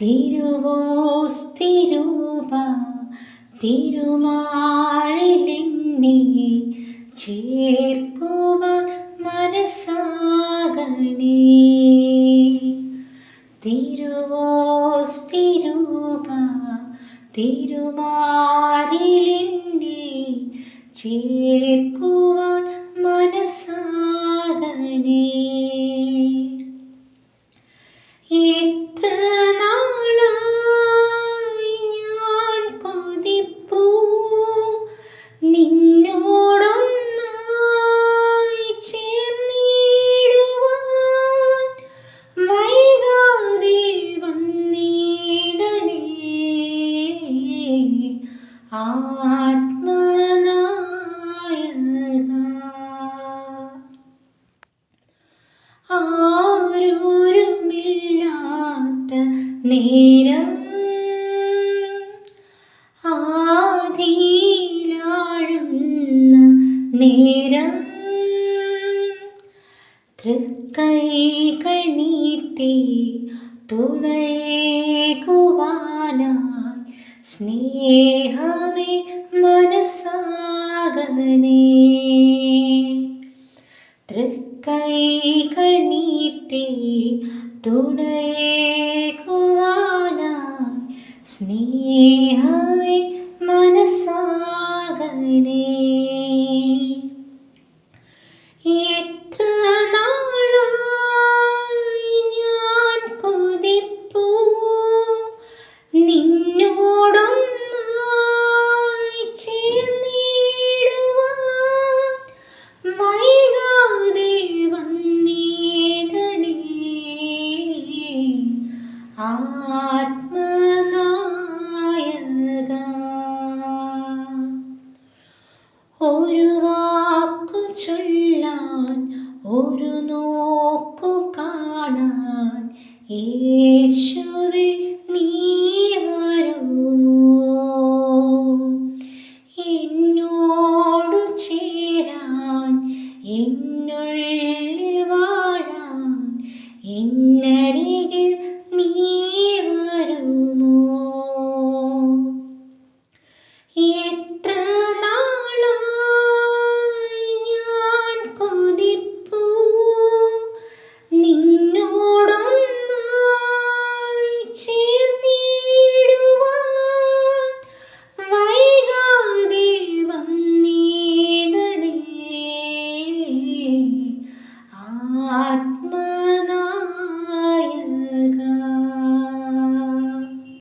തിരുവോസ്തിരൂപ തിരുമാറിലെന്നെ ചേർക്കുവ മനസ്സാകണേ. തിരുവോസ്തിരൂപ തിരുമാറിലെന്നെ ചേർക്കുവാൻ മനസ്സാകണേ. എത്ര ആത്മനായക. ആരൂരുമില്ലാത്ത നേരം. ആദിയിലാഴുന്ന നേരം. തൃക്കൈകൾ നീട്ടി തുണയേകുവാനായി സ്നേഹമേ മനസ്സാകണേ തൃക്കൈകൾ നീട്ടി തുണയേകുവാനായി സ്നേഹമേ ഒരു നോക്കു കാണാൻ യേശുവേ നീ Atma